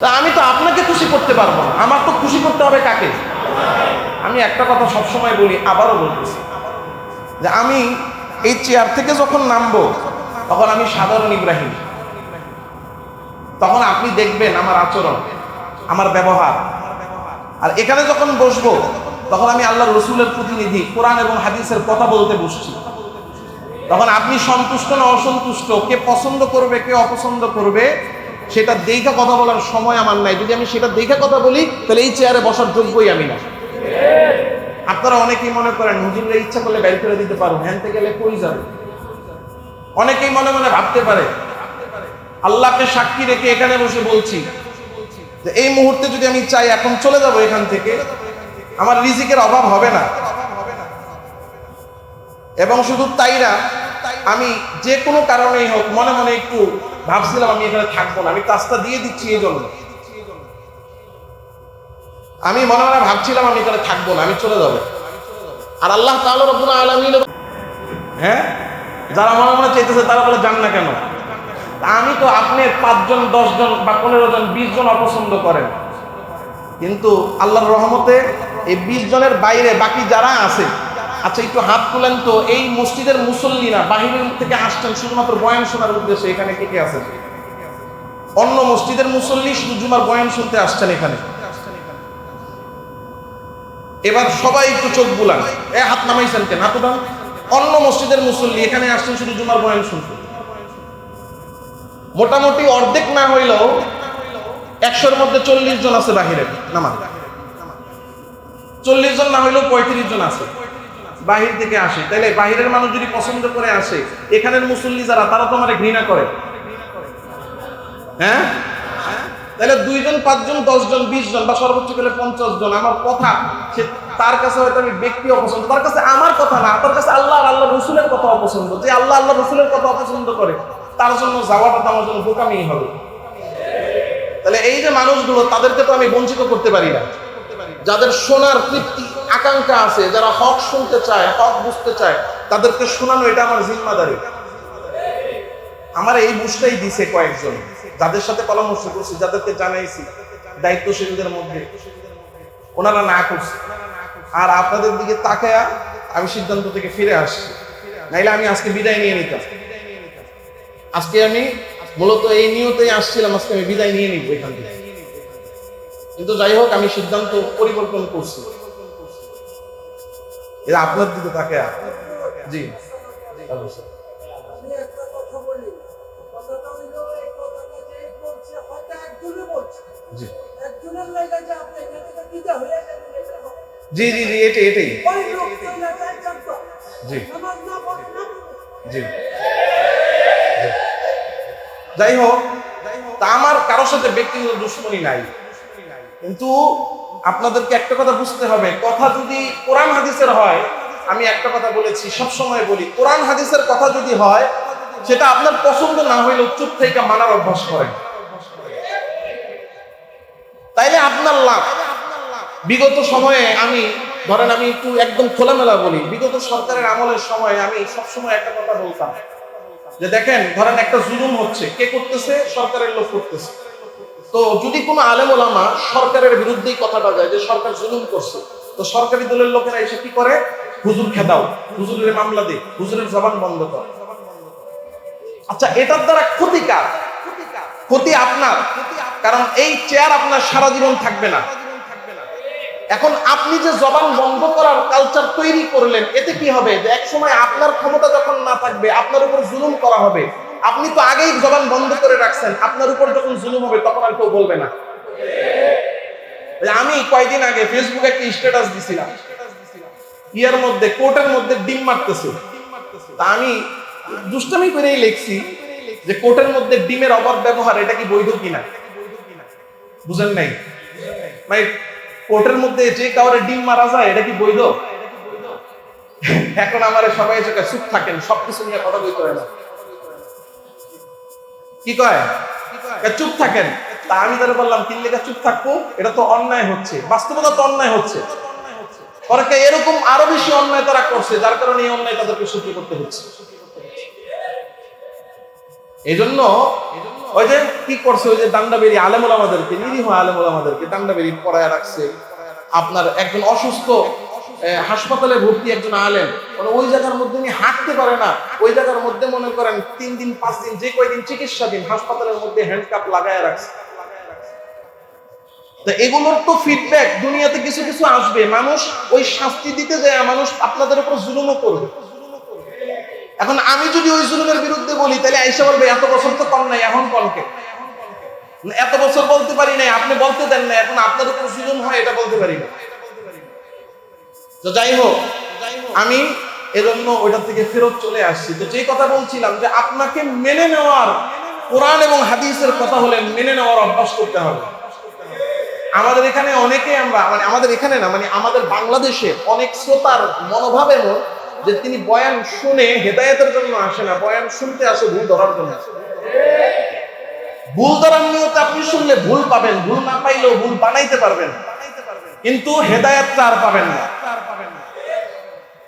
তা আমি তো আপনাকে খুশি করতে পারব না। আমার তো খুশি করতে হবে কাকে? আমি একটা কথা সবসময় বলি, আবারও বলতেছি। যে আমি এই চেয়ার থেকে যখন নামবো, তখন আমি সাধারণ ইব্রাহিম। তখন আপনি দেখবেন আমার আচরণ, আমার ব্যবহার। আর এখানে যখন বসবো, তখন আমি আল্লাহ রসুলের প্রতিনিধি, কোরআন এবং হাদিসের কথা বলতে বসছি। তখন আপনি সন্তুষ্ট না অসন্তুষ্ট? কে পছন্দ করবে, কে অপছন্দ করবে? সেটা দেখে কথা বলার সময় আমার নাই। যদি আমি সেটা দেখে কথা বলি, তাহলে এই চেয়ারে বসার যোগ্যই আমি না। আপনারা অনেকেই মনে করেন, হুজুররা ইচ্ছা করলে বের করে দিতে পারো হ্যানতে গেলে কই যাবে? অনেকেই মনে মনে ভাবতে পারে, আল্লাহকে সাক্ষী রেখে এখানে বসে বলছি, যে এই মুহূর্তে যদি আমি চাই এখন চলে যাব এখান থেকে, আমার রিজিকের অভাব হবে না। এবং শুধু তাই না আমি যে কোনো কারণেই হোক, মনে মনে একটু ভাবছিলাম আমি এখানে থাকব না। আমি কাজটা দিয়ে দিচ্ছি এই জন্য। আমি মনে মনে ভাবছিলাম আমি এখানে থাকব না, আমি চলে যাব। আর আল্লাহ তাআলা রব্বুল আলামিন হ্যাঁ? যারা মনে মনে চাইতেছে তারা বলে যান না কেন? আমি তো আপনি পাঁচজন, দশজন বা পনেরো জন বিশ জন অপছন্দ করেন। কিন্তু আল্লাহর রহমতে এই বিশ জনের বাইরে বাকি যারা আছে আচ্ছা একটু হাত তুলেন তো। এই মসজিদের মুসল্লিরা বাহিরের থেকে আসছেন, শুধুমাত্র বয়ান শোনার উদ্দেশ্যে এখানে কে কে আছেন অন্য মসজিদের মুসল্লি শুধু জুমার বয়ান শুনতে আসছেন এখানে। এবার সবাই একটু চোখ বুলান। এ, হাত নামাইছেন কেন? হাত অন্য মসজিদের মুসল্লি এখানে আসছেন, শুধু জুমার বয়ান শুনতে। মোটামুটি অর্ধেক না হইলেও একশোর মধ্যে চল্লিশ জন আছে বাহিরে, নামাজ। চল্লিশ জন না হইলেও পঁয়ত্রিশ জন আছে। বাহির থেকে আসে। তাইলে বাহিরের মানুষ যদি পছন্দ করে আসে, এখানের মুসল্লি যারা, তারা তো আমার ঘৃণা করে। হ্যাঁ? তাহলে দুইজন, পাঁচজন, দশজন বিশ জন বা সর্বোচ্চ গেলে পঞ্চাশ জন আমার কথা, সে তার কাছে হয়তো আমি ব্যক্তি অপছন্দ, তার কাছে আমার কথা না, তার কাছে আল্লাহ আল্লাহ রসুলের কথা অপছন্দ। যে আল্লাহ আল্লাহ রসুলের কথা অপছন্দ করে, তার জন্য যাওয়াটা তো আমার জন্য বোকামি হবে। তাহলে এই যে মানুষগুলো, তাদেরকে তো আমি বঞ্চিত করতে পারি না। যাদের শোনার তৃপ্তি, আকাঙ্ক্ষা আছে, যারা হক শুনতে চায়, হক বুঝতে চায়, তাদেরকে শোনানো এটা আমার জিম্মাদারি। আমার এই বুঝটাই দিছে কয়েকজন। যাদের সাথে পরামর্শ করছি, যাদেরকে জানাইছি, দায়িত্বশীলদের মধ্যে। ওনারা না করছে। আর আপনাদের দিকে তাকায়া আমি সিদ্ধান্ত থেকে ফিরে আসছি। নাইলে আমি আজকে বিদায় নিয়ে নিতাম। আজকে আমি মূলত এই নিয়তেই আসছিলাম, আজকে আমি বিদায় নিয়ে নিব এখান থেকে। কিন্তু যাই হোক আমি সিদ্ধান্ত পরিবর্তন করছি। এটা আপনার দিকে তাকায়া জি। জি। জি জি জি এটাই এটাই। জি। জি। যাই হোক তা আমার কারোর সাথে ব্যক্তিগত দুশ্মনী নাই। কিন্তু আপনাদেরকে একটা কথা বুঝতে হবে, কথা যদি কোরআন হাদিসের হয়, আমি একটা কথা বলেছি সব সময় বলি, কোরআন হাদিসের কথা যদি হয়, সেটা আপনার পছন্দ না হইলেও চুপ থেকে মানার অভ্যাস করেন। তাইলে আপনার লাভ। বিগত সময়ে আমি, ধরেন আমি একটু একদম খোলামেলা বলি, বিগত সরকারের আমলের সময় আমি সবসময় একটা কথা বলতাম, যে দেখেন, ধরেন একটা জুলুম হচ্ছে, কে করতেছে? সরকারের লোক করতেছে। তো যদি কোনো আলেম ওলামা সরকারের বিরুদ্ধেই কথাটা যায় যে সরকার জুলুম করছে, তো সরকারি দলের লোকেরা এসে কি করে? হুজুর খেদাও, হুজুরের মামলা দে, হুজুরের জবান বন্ধ কর। আচ্ছা এটার দ্বারা ক্ষতিকার ক্ষতি আপনার। কারণ এই চেয়ার আপনার সারা জীবন থাকবে না। এখন আপনি যে জবান বন্ধ করার কালচার তৈরি করলেন, এতে কি হবে? যে এক সময় আপনার ক্ষমতা যখন না থাকবে, আপনার উপর জুলুম করা হবে। আপনি তো আগেই জবান বন্ধ করে রাখছেন। আপনার উপর যখন জুলুম হবে তখন আর কেউ বলবে না। আমি কয়দিন আগে ফেসবুকে একটা স্ট্যাটাস দিছিলাম। ইয়ার মধ্যে কোর্টের মধ্যে ডিম মারতেছে। তা আমি দুষ্টামি করেই লিখছি যে কোর্টের মধ্যে ডিমের অবাধ ব্যবহার এটা কি বৈধ কিনা? বুঝেন নাই? মানে কোর্টের মধ্যে যে কাউরে ডিম মারা যায় এটা কি বৈধ? এখন আমার সবাই কয়, চুপ থাকেন সবকিছু নিয়ে কথা বলতে হয় না। কি কয়? চুপ থাকেন। তা আমি তারা বললাম, তিন লেখা চুপ থাকব, এটা তো অন্যায় হচ্ছে। বাস্তবতা তো অন্যায় হচ্ছে। পরে কে এরকম আরও বেশি অন্যায় তারা করছে, যার কারণে এই অন্যায় তাদেরকে সহ্য করতে হচ্ছে। এই জন্য ওই যে কি করছে, ওই যে ডান্ডা বেরিয়ে আলেমুল আমাদেরকে, নিরীহ আলেমুল আমাদেরকে বেরিয়ে পড়ায় রাখছে। আপনার একজন অসুস্থ হাসপাতালে ভর্তি একজন আলেম। মানে ওই জায়গার মধ্যে উনি হাঁটতে পারে না। ওই জায়গার মধ্যে মনে করেন তিন দিন, পাঁচ দিন, যে কয়দিন চিকিৎসা দিন, হাসপাতালের মধ্যে হ্যান্ডকাপ লাগায় রাখছে। এগুলোর তো ফিডব্যাক দুনিয়াতে কিছু কিছু আসবে। মানুষ ওই শাস্তি দিতে যায়, মানুষ আপনাদের উপর জুলুমও করবে। এখন আমি যদি ওই জুলুমের বিরুদ্ধে বলি, তাহলে আইসা বলবে, এত বছর তো কম নাই, এখন কলকে এত বছর বলতে পারি নাই, আপনি বলতে দেন না এখন আপনার উপর জুলুম হয়, এটা বলতে পারি না। তো যাই হোক, আমি এজন্য ওইটা থেকে ফেরত চলে আসছি। তো যেই কথা বলছিলাম যে আপনাকে মেনে নেওয়ার কোরআন এবং হাদিসের কথা হলে মেনে নেওয়ার অভ্যাস করতে হবে। আমাদের এখানে অনেকে আমরা মানে আমাদের এখানে না মানে আমাদের বাংলাদেশে অনেক শ্রোতার মনোভাব এমন যে তিনি বয়ান শুনে হেদায়তের জন্য আসে না, বয়ান শুনতে আসে ভুল ধরার জন্য। ভুল ধরার নিয়তে আপনি শুনলে ভুল পাবেন, ভুল না পাইলেও ভুল বানাইতে পারবেন। কিন্তু হেদায়েতটা আর পাবেন না।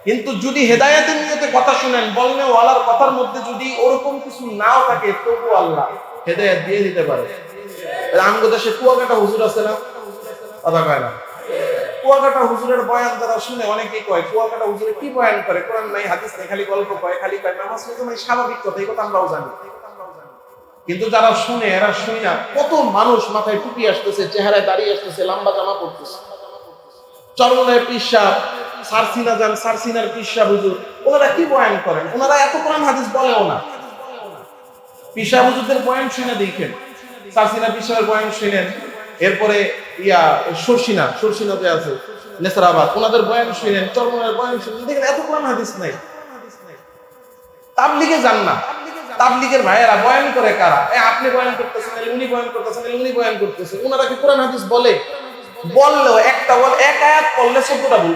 কিন্তু যদি হেদায়েতের নিয়তে কথা শুনেন বলনে ওয়ালার কথার মধ্যে যদি ওরকম কিছু নাও থাকে, তবু আল্লাহ হেদায়েত দিয়ে দিতে পারে। আমগো দেশে কুয়াকাটা হুজুর আছে না? কথা কয় না? কুয়াকাটা হুজুরের বয়ান যারা শুনে অনেকেই কয়, কুয়াকাটা হুজুরে কি বয়ান করে? কোরআন নাই, হাদিস নাই, খালি গল্প কয়, খালি কয়, নামাজ পড়তে মানে স্বাভাবিক কথা, এই কথা আমরাও জানি। কিন্তু যারা শুনে, এরা শুনে না। কত মানুষ মাথায় টুপি আসতেছে, চেহারায় দাঁড়িয়ে আসতেছে, লম্বা জামা পড়তেছে চরমনের পিসাব সারসিনা যান, সারসিনার পিসা হুজুর। ওনারা কি বয়ান করেন? ওনারা এত কোরআন হাদিস বলেও না। পিসা হুজুরদের বয়ান শুনে দেখেন। সারসিনা পিসাবের বয়ান শুনেন। এরপরে ইয়া সরসিনা সরসিনা যে আছে, নেসারাবাদ, ওনাদের বয়ান শুনেন, চরমনের বয়ান শুনেন। দেখেন, এত কোরআন হাদিস নাই। তাবলিগে যান না। তাবলিগের ভাইয়েরা বয়ান করে কারা? এ, আপনি বয়ান করতেছেন উনি বয়ান করতেছেন উনি বয়ান করতেছেন। ওনারা কি কোরআন হাদিস বলে? বললেও একটা বল, এক আয়াত পড়লে চোদ্দটা ভুল।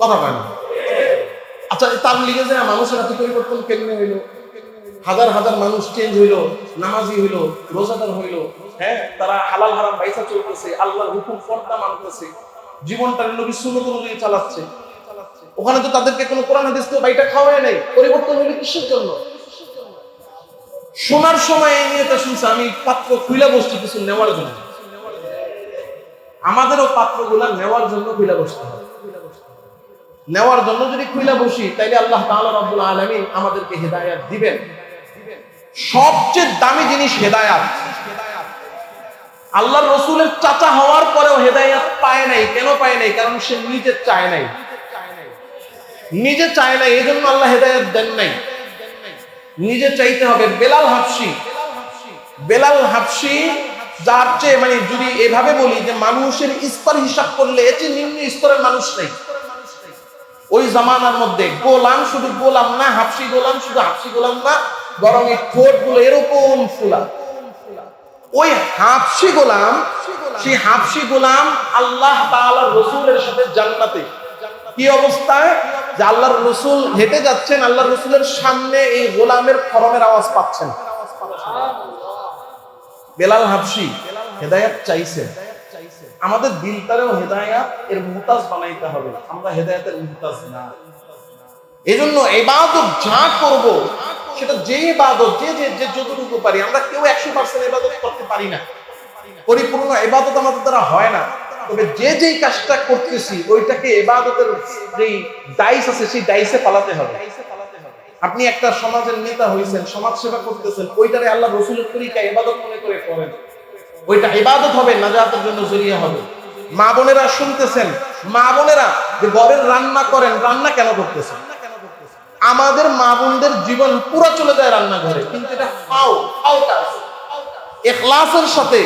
কথা কয় না? আচ্ছা তাবলিগে যে মানুষের এত পরিবর্তন কেমনে হইল? হাজার হাজার মানুষ চেঞ্জ হইল, নামাজি হইল, রোজাদার হইল হ্যাঁ? তারা হালাল হারাম বাইসা চলতেছে, আল্লাহর হুকুম ফর্দা মানতেছে। জীবনটা নবী সুন্নত অনুযায়ী চালাচ্ছে। ওখানে তো তাদেরকে কোনো কোরআন হাদিস তো বাইটা খাওয়ায় নাই। পরিবর্তন হইল কিসের জন্য? শোনার সময় এই নিয়ে শুনছে, আমি পাত্র খুইলা বসছি কিছু নেওয়ার জন্য। আমাদেরও পাত্রগুলা নেওয়ার জন্য খুইলা বসতে হবে নেওয়ার জন্য যদি খুইলা বসি, তাইলে আল্লাহ তাআলা রাব্বুল আলামিন আমাদেরকে হেদায়েত দিবেন। সবচেয়ে দামি জিনিস হেদায়াত। আল্লাহর রসুলের চাচা হওয়ার পরেও হেদায়াত পায় নাই। কেন পায় নাই? কারণ সে নিজে চায় নাই। নিজে চায় নাই এই জন্য আল্লাহ হেদায়াত দেন নাই। নিজে চাইতে হবে বেলাল হাফসি। বেলাল হাফসি, যার চেয়ে মানে যদি এভাবে বলি যে মানুষের স্তর হিসাব করলে চেয়ে নিম্ন স্তরের মানুষ নেই। ওই জামানার মধ্যে গোলাম শুধু গোলাম না, হাফসি গোলাম শুধু হাফসি গোলাম না, বরং এই ঠোঁটগুলো এরকম ফুলা। ওই হাফসি গোলাম, সেই হাফসি গোলাম আল্লাহ রসুলের সাথে জান্নাতে। কি অবস্থায়? যে আল্লাহর রসুল হেঁটে যাচ্ছেন, আল্লাহর রসুলের সামনে এই গোলামের ফরমের আওয়াজ পাচ্ছেন। বেলাল হাফসি হেদায়াত চাইছেন। আমাদের দিলটারেও হেদায়াত, এর মুতাজ বানাইতে হবে আমরা হেদায়াতের মুতাজ না। এজন্য এবাদত যা করব, সেটা যে ইবাদত, যে যে যে যতটুকু পারি, আমরা কেউ একশো পার্সেন্ট ইবাদত করতে পারি না। পরিপূর্ণ ইবাদত আমাদের দ্বারা হয় না। তবে যে যেই কাজটা করতেছি, ওইটাকে এবাদতের যেই ডাইস আছে, সেই ডাইসে পালাতে হবে। আপনি একটা সমাজের নেতা হয়েছেন সমাজ সেবা করতেছেন, ওইটারে আল্লাহ রসুলের তরিকা ইবাদত মনে করে করেন। ওইটা ইবাদত হবে, নাজাতের জন্য জড়িয়ে হবে। মা বোনেরা শুনতেছেন, মা বোনেরা যে ঘরের রান্না করেন, রান্না কেন করতেছেন? আমাদের মা বোনদের জীবন পুরো চলে যায় রান্নাঘরে, কিন্তু এটা ফাও কাজ এখলাসের সাথে,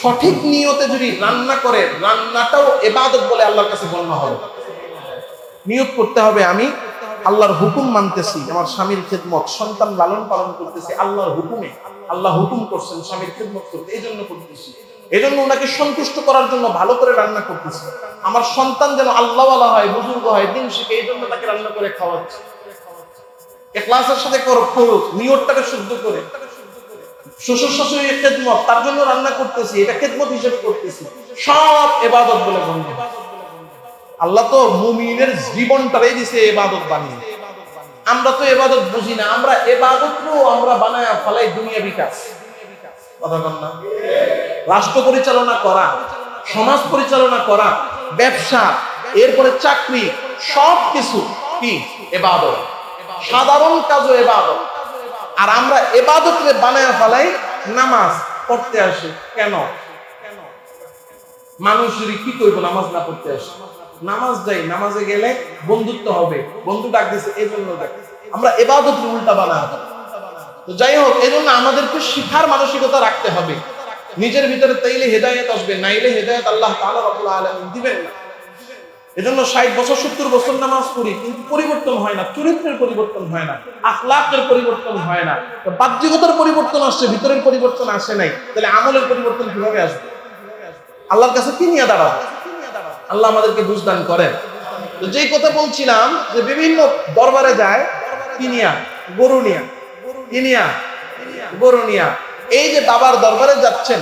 সঠিক নিয়তে যদি রান্না করে, রান্নাটাও এবাদত বলে আল্লাহর কাছে গণ্য হবে। নিয়োগ করতে হবে, আমি আল্লাহর হুকুম মানতেছি, আমার স্বামীর খেদমত, সন্তান লালন পালন করতেছি আল্লাহর হুকুমে। আল্লাহ হুকুম করছেন স্বামীর খেদমত করতে। এই জন্য করতেছি। এই জন্য ওনাকে সন্তুষ্ট করার জন্য ভালো করে রান্না করতেছি। আমার সন্তান যেন আল্লাহওয়ালা হয়, বুজুর্গ হয়, দিন শিখে, এই জন্য তাকে রান্না করে খাওয়াচ্ছে। এখলাসের সাথে নিয়তটাকে শুদ্ধ করে। শ্বশুর খেদমত, তার জন্য রান্না করতেছি, এটা খেদমত হিসেবে করতেছি। সব এবাদত বলে আল্লাহ তো মুমিনের জীবনটাই দিছে এবাদত বানিয়ে। আমরা তো এবাদত বুঝি না, আমরা এবাদতও আমরা বানায় ফলাই দুনিয়া বিকাশ। রাষ্ট্র পরিচালনা করা, সমাজ পরিচালনা করা, ব্যবসা, এরপরে চাকরি সব কিছু কি? এবাদত। সাধারণ কাজও এবাদত। আর আমরা এবাদতরে বানায় ফেলাই নামাজ পড়তে আসি। কেন? মানুষ কি করব নামাজ না পড়তে আসে? নামাজ যাই নামাজে গেলে বন্ধুত্ব হবে। বন্ধু ডাক দিছে এই জন্য আমরা এবাদত উল্টা বানা। তো যাই হোক, এই জন্য আমাদেরকে শিখার মানসিকতা রাখতে হবে। নিজের ভিতরে তাইলে হেদায়েত আসবে, নাইলে হেদায়েত আল্লাহ দিবেন না। এজন্য ষাট বছর, সত্তর বছর নামাজ পড়ি, কিন্তু পরিবর্তন হয় না, চরিত্রের পরিবর্তন হয় না, আখলাকের পরিবর্তন হয় না। বাহ্যিকতার পরিবর্তন আসছে, ভিতরের পরিবর্তন আসে নাই। তাহলে আমলের পরিবর্তন কীভাবে আসবে? আল্লাহর কাছে কি নিয়ে দাঁড়াবো? আল্লাহ আমাদেরকে বুঝদান করেন। তো যেই কথা বলছিলাম যে বিভিন্ন দরবারে যায়, কি নিয়া? গরু নিয়া। কি নিয়া? গরু নিয়া। এই যে বাবার দরবারে যাচ্ছেন,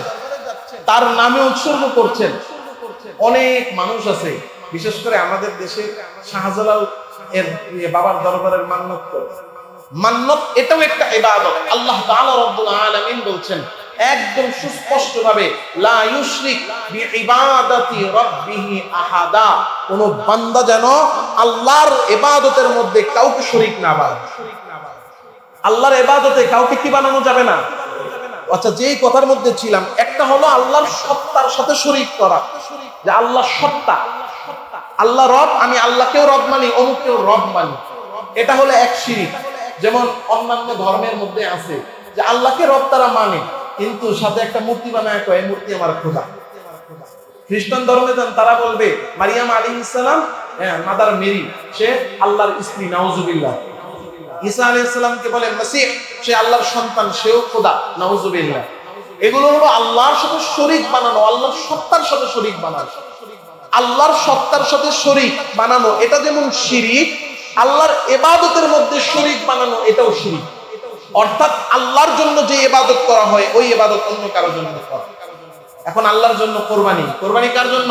তার নামে উৎসর্গ করছেন। অনেক মানুষ আছে, বিশেষ করে আমাদের দেশে শাহজালাল এর ইয়ে বাবার দরবারের মান্যত। করে। মান্যত এটাও একটা ইবাদত। আল্লাহ তাআলা রব্বুল আলামিন বলছেন একদম সুস্পষ্ট ভাবে আহাদা। কোন বান্দা যেন আল্লাহর এবাদতের মধ্যে কাউকে শরীক না বানায়। আল্লাহর এবাদতে কাউকে কি বানানো যাবে না? আচ্ছা যেই কথার মধ্যে ছিলাম, একটা হলো আল্লাহর সত্তার সাথে শরীক করা। যে আল্লাহ সত্তা। আল্লাহ রব, আমি আল্লাহকেও রব মানি, অমুককেও রব মানি। এটা হলো এক শিরিক। যেমন অন্যান্য ধর্মের মধ্যে আছে যে আল্লাহকে রব তারা মানে। কিন্তু সাথে একটা মূর্তি বানায় কয় "এই মূর্তি আমার খোদা। খ্রিস্টান ধর্মে যান তারা বলবে, মারিয়াম আলী ইসলাম হ্যাঁ মাদার মেরি, সে আল্লাহর স্ত্রী, নাউজুবিল্লাহ। ঈসা আলাইহিস সালামকে বলে, মাসিহ, সে আল্লাহর সন্তান, সেও খোদা, নাউজুবিল্লাহ। এগুলো হলো আল্লাহর সাথে শরীক বানানো, আল্লাহর সত্তার সাথে শরীক বানানো। আল্লাহর সত্তার সাথে শরীক বানানো, এটা যেমন শিরিক, আল্লাহর এবাদতের মধ্যে শরীক বানানো, এটাও শিরিক। অর্থাৎ আল্লাহর জন্য যে ইবাদত করা হয়, ওই ইবাদত অন্য কারোর জন্য এখন আল্লাহর জন্য কোরবানি। কোরবানি কার জন্য?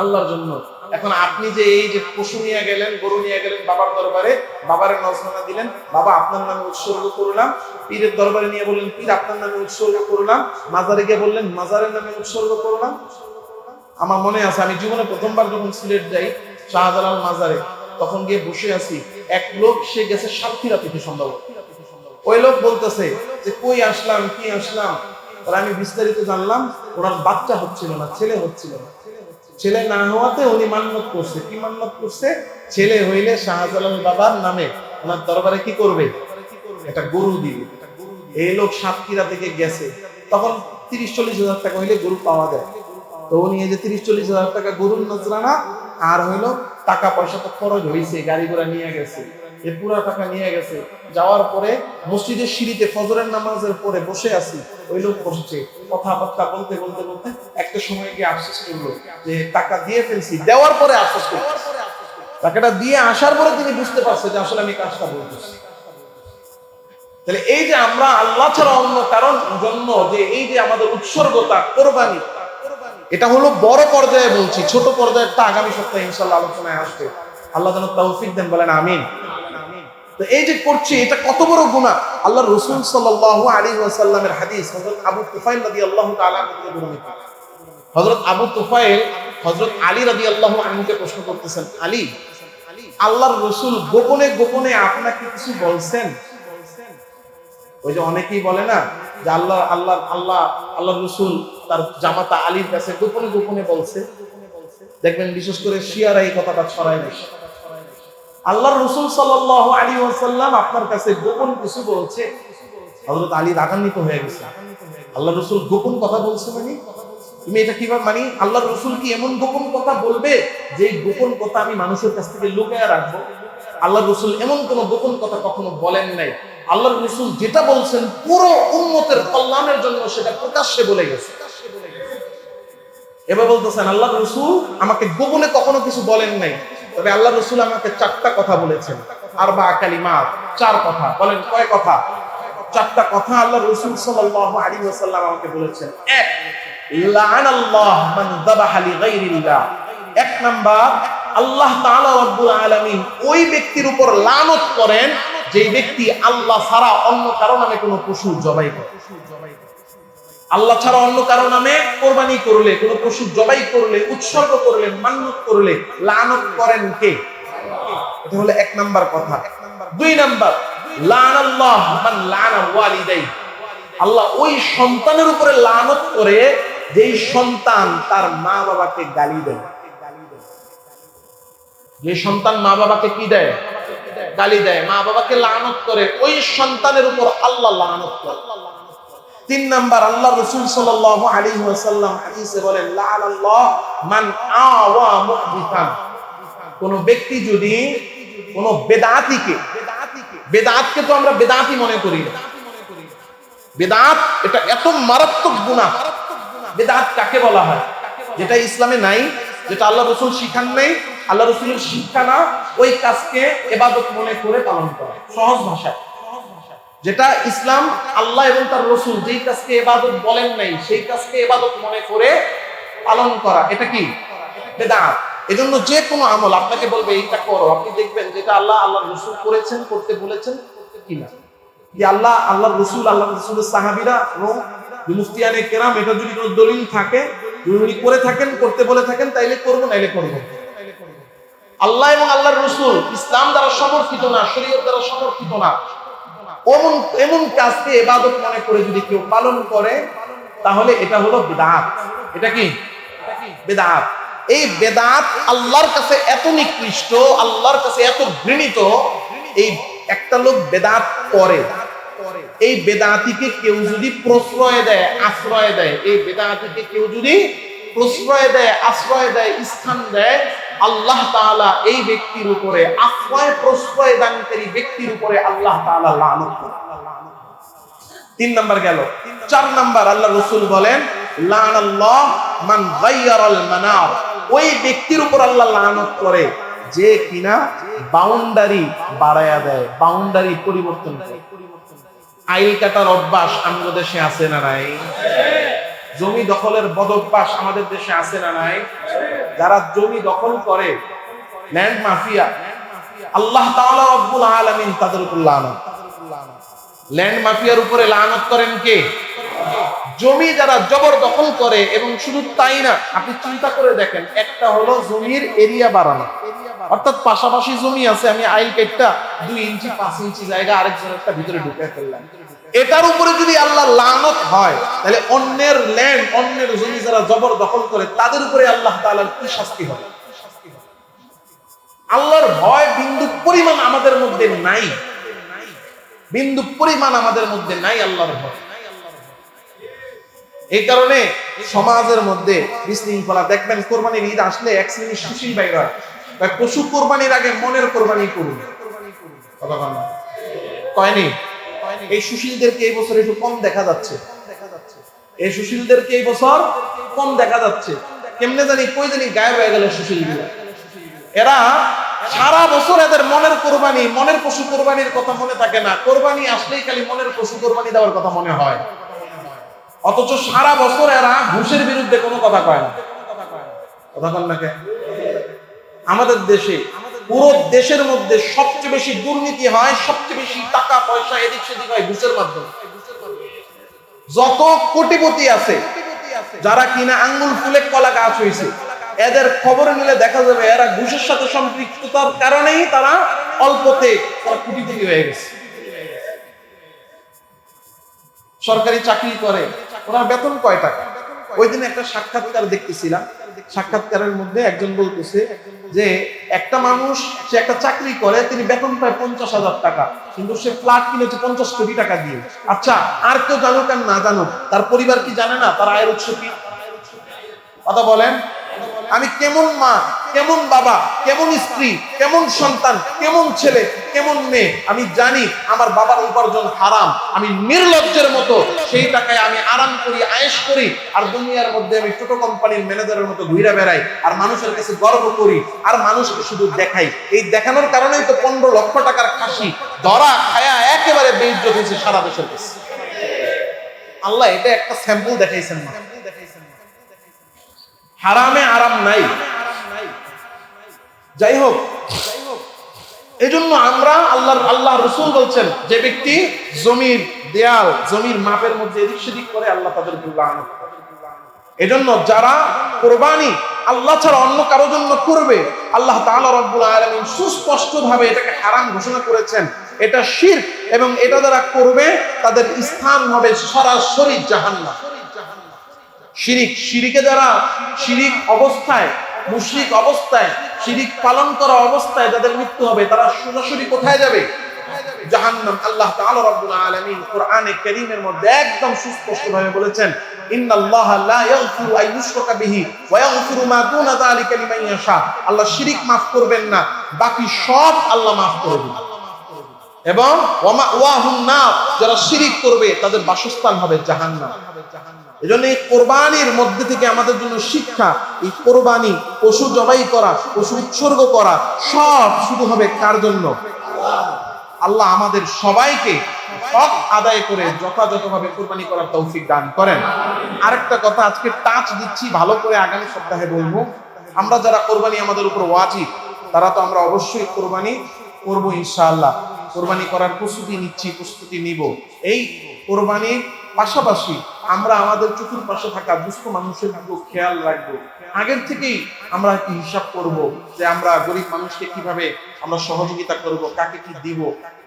আল্লাহর জন্য। এখন আপনি যে এই যে পশু নিয়ে গেলেন, গরু নিয়ে গেলেন বাবার দরবারে, বাবার নজরানা দিলেন, বাবা আপনার নামে উৎসর্গ করলাম, পীরের দরবারে নিয়ে বললেন, পীর, আপনার নামে উৎসর্গ করলাম। মাজারে গিয়ে বললেন, মাজারের নামে উৎসর্গ করলাম? আমার মনে আছে, আমি জীবনে প্রথমবার যখন সিলেট যাই, শাহজালাল মাজারে, তখন গিয়ে বসে আছি, এক লোক, সে গেছে সাতক্ষীরা থেকে সম্ভবত। ওই লোক বলতেছে যে, কই আসলাম, কি আসলাম? আর আমি বিস্তারিত জানলাম, ওনার বাচ্চা হচ্ছিল না, ছেলে হচ্ছিল না। ছেলে না হওয়াতে উনি মান্যত করছে। কি মান্যত করছে? ছেলে হইলে শাহজালাল বাবার নামে ওনার দরবারে কি করবে? একটা গরু দিবে। এই লোক সাতক্ষীরা থেকে গেছে। তখন তিরিশ চল্লিশ হাজার টাকা হইলে গরু পাওয়া যায়। তো উনি এই যে তিরিশ চল্লিশ হাজার টাকা গরুর নজরানা, আর হইল টাকা পয়সা তো খরচ হয়েছে গাড়ি ঘোড়া নিয়ে গেছে। এ পুরা টাকা নিয়ে গেছে। যাওয়ার পরে মসজিদের সিঁড়িতে ফজরের নামাজের পরে বসে আছি। ওই লোক বসেছে। কথাবার্তা বলতে বলতে বলতে একটা সময় গিয়ে আফসোস করল যে টাকা দিয়ে ফেলছি, দেওয়ার পরে আফসোস করল। টাকাটা দিয়ে আসার পরে তিনি বুঝতে পারছে যে আসলে আমি কাজটা বলতেছি তাহলে এই যে আমরা আল্লাহ ছাড়া অন্য কারণ জন্য যে এই যে আমাদের উৎসর্গতা, কোরবানি, এটা হলো বড় পর্যায়ে বলছি, ছোট পর্যায়েরটা আগামী সপ্তাহে ইনশাল্লাহ আলোচনায় আসবে। আল্লাহ যেন তৌফিক দেন, বলেন আমিন। এই যে করছি, এটা কত বড় গুনাহ? আল্লাহ রসুল সাল্লাল্লাহু আলাইহি ওয়াসাল্লামের হাদিস হযরত আবু তুফাইল থেকে বর্ণিত। হযরত আবু তুফাইল হযরত আলী রাদিয়াল্লাহু আনহুকে প্রশ্ন করতেছেন, আলী, আল্লাহর রসুল গোপনে গোপনে আপনাকে কিছু বলছেন? ওই যে অনেকেই বলে না যে আল্লাহ আল্লাহ আল্লাহ আল্লাহ রসুল তার জামাতা আলীর কাছে গোপনে গোপনে বলছে। দেখবেন বিশেষ করে শিয়ারা এই কথাটা ছড়ায় বেশি। আল্লাহ রসুল সাল্লাহ আলী ওয়াসাল্লাম আপনার কাছে গোপন কিছু বলছে? হজরত আলী রাগান্বিত হয়ে গেছে। আল্লাহ রসুল গোপন কথা বলছে মানে? তুমি এটা কীভাবে মানি আল্লাহ রসুল কি এমন গোপন কথা বলবে যে গোপন কথা আমি মানুষের কাছ থেকে লুকিয়ে রাখব? আল্লাহ রসুল এমন কোন গোপন কথা কখনো বলেন নাই। আল্লাহ রসুল যেটা বলছেন পুরো উন্মতের কল্যাণের জন্য সেটা প্রকাশ্যে বলে গেছে। এবার বলতেছেন আল্লাহ রসুল আমাকে গোপনে কখনো কিছু বলেন নাই। তবে আল্লাহ রসুল আমাকে চারটা কথা বলেছেন। আর বা আকালি মা চার কথা। বলেন, কয় কথা? চারটা কথা আল্লাহ রসুল সাল্লাহ আলী ওয়াসাল্লাম আমাকে বলেছেন। এক লাআনাল্লাহ মান যাবাহা লিগাইরিল্লাহ। এক নাম্বার, আল্লাহ তাআলা রব্বুল আলামিন ওই ব্যক্তির উপর লানত করেন, যেই ব্যক্তি আল্লাহ ছাড়া অন্য কারও নামে কোনো পশু জবাই করে। আল্লাহ ছাড়া অন্য কারও নামে কোরবানি করলে, কোনো পশু জবাই করলে, উৎসর্গ করলে মান্যত করলে, লানত করেন কে? এটা হলো এক নাম্বার কথা। দুই নাম্বার আল্লাহ ওই সন্তানের উপরে লানত করে, যেই সন্তান তার মা বাবাকে গালি দেয়। যে সন্তান মা বাবাকে কি দেয়? গালি দেয়। মা বাবাকে লানত করে, ওই সন্তানের উপর আল্লাহ লানত করে। তিন নাম্বার আল্লাহ রসুল সাল্লাল্লাহু আলাইহি ওয়াসাল্লাম হাদিসে বলেন লাআনাল্লাহ মান আওয়া কোন ব্যক্তি যদি কোন বেদাতিকে, বেদাতকে তো আমরা বেদাতি মনে করি বেদাত এটা এত মারাত্মক গুনাহ। বেদাত কাকে বলা হয়? যেটা ইসলামে নাই, যেটা আল্লাহ রসুল শিখান নাই, আল্লাহ রসুলের শিক্ষা না, ওই কাজকে এবাদত মনে করে পালন করা। সহজ ভাষায়। যেটা ইসলাম আল্লাহ এবং তার রসুল যেই কাজকে এবাদত বলেন নাই, সেই কাজকে এবাদত মনে করে পালন করা, এটা কি? যে কোনো আমল আপনাকে বলবে, এইটা করো। আপনি দেখবেন যেটা আল্লাহ আল্লাহ রসুল করেছেন, করতে বলেছেন আল্লাহ আল্লাহ রসুল আল্লাহ রসুলের সাহাবিরা এবং কেরাম, এটা যদি কোনো দলিল থাকে উনি করে থাকেন, করতে বলে থাকেন, তাইলে করব, নাইলে করব। আল্লাহ এবং আল্লাহর রসুল ইসলাম দ্বারা সমর্থিত না, শরীয়ত দ্বারা সমর্থিত না। এমন এমন কাজকে এবাদত মনে করে যদি কেউ পালন করে, তাহলে এটা হলো বেদাত। এটা কি? বেদাত। এই বেদাত আল্লাহর কাছে এত নিকৃষ্ট, আল্লাহর কাছে এত ঘৃণিত, এই একটা লোক বেদাত করে। এই বেদাতিকে কেউ যদি প্রশ্রয় দেয়, আশ্রয় দেয়, এই বেদাতিকে কেউ যদি প্রশ্রয় দেয়, আশ্রয় দেয়, স্থান দেয়, আল্লাহ তাআলা এই ব্যক্তির উপরে, আশ্রয় প্রশ্রয় দানকারী ব্যক্তির উপরে আল্লাহ তাআলা লানত তিন নাম্বার গেল। চার নাম্বার আল্লাহ রসুল বলেন, লানাল্লাহ মান গায়্যারাল ওই ব্যক্তির উপর আল্লাহ লানত করে, যে কিনা বাউন্ডারি বাড়ায়া দেয়, বাউন্ডারি পরিবর্তন করে। আইল কাটার অভ্যাস আমাদের দেশে আছে না নাই? জমি দখলের বদ অভ্যাস আমাদের দেশে আছে না নাই? যারা জমি দখল করে ল্যান্ড মাফিয়া আল্লাহ তাআলা রব্বুল আলামিন তাদের উপর লানত। ল্যান্ড মাফিয়ার উপরে লানত করেন কে? জমি যারা জবরদখল করে, এবং শুধু তাই না, আপনি চিন্তা করে দেখেন, একটা হলো জমির এরিয়া বাড়ানো। অর্থাৎ পাশাপাশি জমি আছে, আমি আইল কেটটা দুই ইঞ্চি, পাঁচ ইঞ্চি জায়গা আরেকজনেরটা ভিতরে ঢুকে ফেললাম। এটার উপরে যদি আল্লাহ লানত হয়, তাহলে অন্যের ল্যান্ড অন্যের জমি যারা জবরদখল করে, তাদের উপরে আল্লাহ তাআলার কি শাস্তি হবে? আল্লাহর ভয় বিন্দু পরিমাণ আমাদের মধ্যে নাই। বিন্দু পরিমাণ আমাদের মধ্যে নাই আল্লাহর ভয়। এই কারণে সমাজের মধ্যে বিশৃঙ্খলা, দেখবেন কোরবানির ঈদ আসলে এক শ্রেণির সুশীল বাইর পশু কোরবানির আগে মনের কোরবানি করুন। কয়নি? এই সুশীলদেরকে এই বছর একটু কম দেখা যাচ্ছে। এই সুশীলদেরকে এই বছর কম দেখা যাচ্ছে। কেমনে জানি, কই জানি গায়েব হয়ে গেল সুশীলগুলো। এরা সারা বছর এদের মনের কোরবানি, মনের পশু কোরবানির কথা মনে থাকে না। কোরবানি আসলেই খালি মনের পশু কোরবানি দেওয়ার কথা মনে হয়। অথচ সারা বছর এরা ঘুষের বিরুদ্ধে কোনো কথা কয় না। কথা কন না কে? আমাদের দেশে পুরো দেশের মধ্যে সবচেয়ে বেশি দুর্নীতি হয়, সবচেয়ে বেশি টাকা, পয়সা এদিক সেদিক হয় ঘুষের মাধ্যমে। যত কোটিপতি আছে, যারা কিনা আঙ্গুল ফুলে কলা গাছ হয়েছে, এদের খবর নিলে দেখা যাবে এরা ঘুষের সাথে সম্পৃক্ততার কারণেই তারা অল্পতে তারা কোটিপতি হয়ে গেছে। সরকারি চাকরি করে, ওনার বেতন কয় টাকা? ওই দিন একটা সাক্ষাৎকার দেখতেছিলাম সাক্ষাৎকারের মধ্যে একজন বলতেছে যে একটা মানুষ, সে একটা চাকরি করে, তিনি বেতন পায় পঞ্চাশ হাজার টাকা, কিন্তু সে ফ্ল্যাট কিনেছে পঞ্চাশ কোটি টাকা দিয়ে। আচ্ছা আর কেউ জানুক আর না জানুক, তার পরিবার কি জানে না? তার আয়ের উৎস কি? কথা বলেন। আমি কেমন মা, কেমন বাবা, কেমন স্ত্রী, কেমন সন্তান, কেমন ছেলে, কেমন মেয়ে, আমি জানি আমার বাবার উপার্জন হারাম। আমি নির্লজ্জের মতো, সেই টাকায় আমি আরাম করি, আয়েশ করি, আর দুনিয়ার মধ্যে আমি ছোট কোম্পানির ম্যানেজারের মতো ঘুরে বেড়াই, আর মানুষের কাছে গর্ব করি, আর মানুষকে শুধু দেখাই। এই দেখানোর কারণেই তো পনেরো লক্ষ টাকার খাসি ধরা, খায়া একেবারে বেইজ্জত হয়েছে সারা দেশের কাছে। আল্লাহ, এটা একটা স্যাম্পল দেখাইছেন না হারামে আরাম নাই। যাই হোক এই জন্য আমরা আল্লাহ আল্লাহ রসুল বলছেন, যে ব্যক্তি জমির দেয়াল, জমির মাপের মধ্যে এদিক সেদিক করে আল্লাহ তাদের করে। এজন্য যারা কোরবানি আল্লাহ ছাড়া অন্য কারোর জন্য করবে, আল্লাহ তাআলা রব্বুল আলামিন সুস্পষ্ট ভাবে এটাকে হারাম ঘোষণা করেছেন। এটা শিরক এবং এটা যারা করবে, তাদের স্থান হবে সরাসরি জাহান্নাম। শিরিক, শিরিকে যারা শিরিক অবস্থায়, মুশরিক অবস্থায়, শিরিক পালন করা অবস্থায় যাদের মৃত্যু হবে, তারা সরাসরি কোথায় যাবে? জাহান্নাম। আল্লাহ তাআলা রব্বুল আলামিন কোরআনে কারীমের মধ্যে একদম সুস্পষ্টভাবে বলেছেন, ইন্নাল্লাহা লা ইয়াগফিরু আন ইউশরাকা বিহি ওয়া ইয়াগফিরু মা দুনা যালিকা লিমান ইয়াশা। আল্লাহ শিরিক maaf করবেন না, বাকি সব আল্লাহ maaf করে দিবেন। এবং ওয়ামা ওয়াহুন নার, যারা শিরিক করবে তাদের বাসস্থান হবে জাহান্নাম। এজন্য এই কোরবানির মধ্যে থেকে আমাদের জন্য শিক্ষা, এই কোরবানি, পশু জবাই করা, পশু উৎসর্গ করা, সব শুধু হবে কার জন্য? আল্লাহ আমাদের সবাইকে হক আদায় করে যথাযথভাবে কোরবানি করার তৌফিক দান করেন। আরেকটা কথা, আজকে টাচ দিচ্ছি, ভালো করে আগামী সপ্তাহে বলব। আমরা যারা কোরবানি আমাদের উপর ওয়াজিব, তারা তো আমরা অবশ্যই কোরবানি করব ইনশাআল্লাহ। কোরবানি করার প্রস্তুতি নিচ্ছি, প্রস্তুতি নিব। এই কোরবানির পাশাপাশি আমরা আমাদের চতুর পাশে থাকা দুস্থ মানুষের খেয়াল রাখব। আগের থেকেই আমরা কি হিসাব করব যে আমরা গরিব মানুষকে কীভাবে আমরা সহযোগিতা করব, কাকে কি দিব,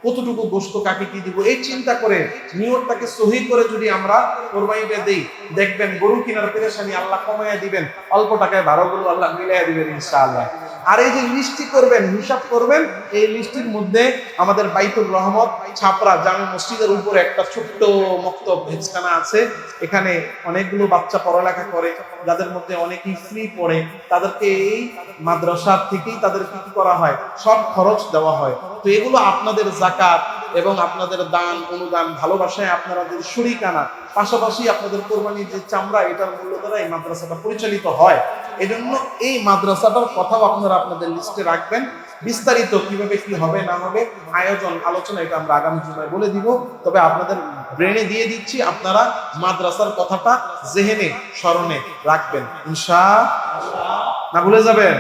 কতটুকু গোস্ত কাকে কি দিব, এই চিন্তা করে নিয়তটাকে সহি করে যদি আমরা কোরবানিটা দেই, দেখবেন গরু কেনার পেরেশানি আল্লাহ কমাইয়া দিবেন, অল্প টাকায় গরু আল্লাহ মিলাইয়া দিবেন ইনশাআল্লাহ। আর এই যে লিস্টি করবেন, হিসাব করবেন, এই লিস্টির মধ্যে আমাদের বাইতুল রহমত, ছাপরা জামে মসজিদের উপরে একটা ছোট্ট মক্তব হেজখানা আছে। এখানে অনেকগুলো বাচ্চা পড়ালেখা করে, যাদের মধ্যে অনেকেই ফ্রি পড়ে। তাদেরকে এই মাদ্রাসার থেকেই তাদেরকে কি করা হয়? সব খরচ দেওয়া হয়। তো এগুলো আপনাদের জাকাত এবং আপনাদের দান, অনুদান, ভালোবাসায় আপনারা যদি শরিকানা পাশাপাশি আপনাদের কোরবানির যে চামড়া, এটার মূল্য দ্বারা এই মাদ্রাসাটা পরিচালিত হয়। এজন্য এই মাদ্রাসাটার কথাও আপনারা আপনাদের লিস্টে রাখবেন। বিস্তারিত কীভাবে কি হবে, না হবে, আয়োজন, আলোচনা এটা আমরা আগামী জুমায় বলে দিব। তবে আপনাদের ব্রেনে দিয়ে দিচ্ছি, আপনারা মাদ্রাসার কথাটা জেহেনে, স্মরণে রাখবেন। ইনশা, না ভুলে যাবেন?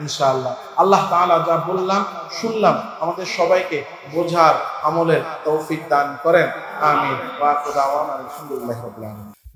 ইনশাআল্লাহ। আল্লাহ তাআলা যা বললাম, শুনলাম, আমাদের সবাইকে বোঝার আমলের তৌফিক দান করেন। আমিন। ওয়া খুদাওয়ানা আলহামদুলিল্লাহি রাব্বিল আলামিন।